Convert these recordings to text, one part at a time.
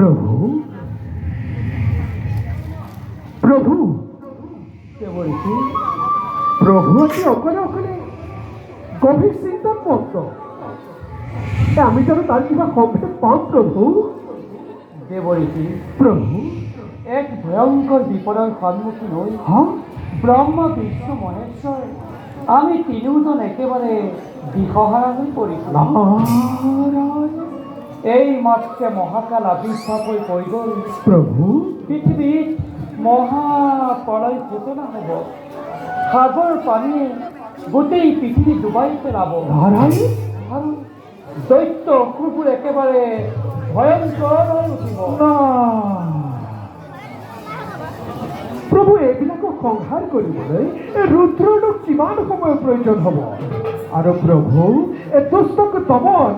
প্রভু? প্রভু? কে বলছি? প্রভু আছে ওখানে ওখানে গভীর চিন্তার মত আমি যেন তার কিবা কমতে পাম প্রভু? যে বলছি? প্রভু? এক ভয়ঙ্কর বিপদের সন্মুখীন হই। হ্যাঁ? ব্রহ্মা বিষ্ণু মহেশ্বর আমি তিনিওজন একেবারে দিশহারা হয়ে পড়েছি এই মাত্রে মহাকাল আবির্ভাব হয়ে পড়ি গ'ল প্রভু। পৃথিবীত মহাপ্ৰলয় ঘোষণা হ'ব। সাগৰ পানীয়ে গোটেই পৃথিৱী ডুবাই পেলাব দৈত্য অসুৰবোৰ একেবাৰে ভয়ংকৰ হৈ উঠিব। প্ৰভু এইবিলাকক সংহাৰ কৰিবলৈ ৰুদ্ৰলোক কিমান সময়ৰ প্ৰয়োজন হ'ব? আৰু প্ৰভু এই দুষ্টক দমন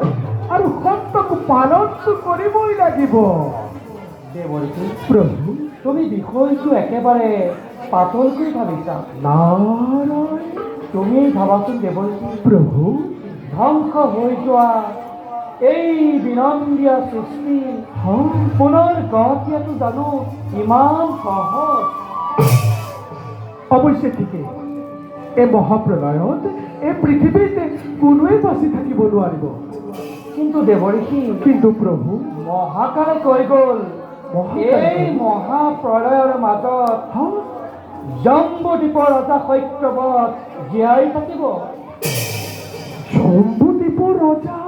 আৰু সত্যক পালনটো কৰিবই লাগিব। দেৱৰ্ষী প্ৰভু তুমি বিষয়টো একেবাৰে পাতলকৈ ভাবিছা? নাৰায়ণ তুমি ভাবাচোন দেৱৰ্ষী প্ৰভু ধ্বংস হৈ যোৱা এই বিনন্দীয়া সৃষ্টি। পুনৰ গঢ় দিয়াটো জানো ইমান সহজ। অৱশ্যে ঠিকেই। এই মহাপ্ৰলয়ত এই পৃথিৱীত কোনোৱে বাচি থাকিব নোৱাৰিব। কিন্তু দেৱৰ্ষী কিন্তু প্ৰভু মহাকালে কৈ গ'ল? এই মহাপ্ৰলয়ৰ মাজত জম্বুদ্বীপৰ ৰজা সত্যবত জীয়াই থাকিব। শম্ভুদ্বীপৰ ৰজা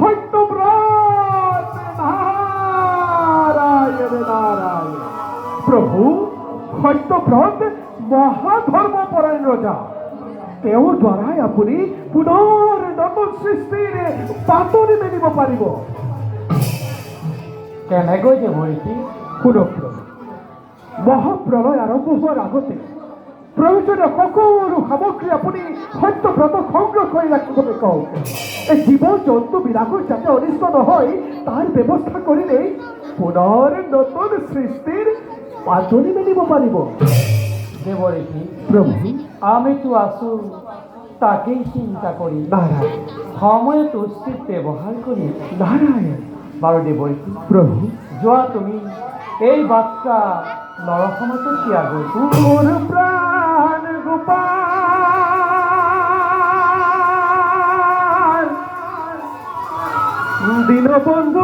সত্যব্ৰত নাৰায়ণ নাৰায়ণ প্ৰভু সত্যব্ৰত মহাধৰ্মপৰায়ণ ৰজা তেওঁৰ দ্বাৰাই আপুনি পুনৰ নতুন সৃষ্টিৰ বাতৰি মেলিব পাৰিব। কেনেকৈ দেৱৰ্ষী শুনক প্ৰভু মহাপ্ৰলয় আৰম্ভ হোৱাৰ আগতে প্ৰয়োজনীয় সকলো সামগ্ৰী আপুনি সত্যব্ৰতক সংগ্ৰহ কৰি ৰাখিবলৈ কওক। এই জীৱ জন্তুবিলাকৰ যাতে অনিষ্ট নহয় তাৰ ব্যৱস্থা কৰিলেই পুনৰ নতুন সৃষ্টিৰ পাতনি মেলিব পাৰিব। দেৱৰ্ষী প্ৰভু আমিতো আছো তাকেই চিন্তা কৰি নাৰায়ণ সময়ত উচিত ব্যৱহাৰ কৰি নাৰায়ণ বাৰু দেৱৰ্ষী প্ৰভু যোৱা তুমি এই বাচ্চা নৰসমতো দিয়া গৈ মোৰ প্ৰাণ গোপাল? দীনবন্ধু নারায়ণ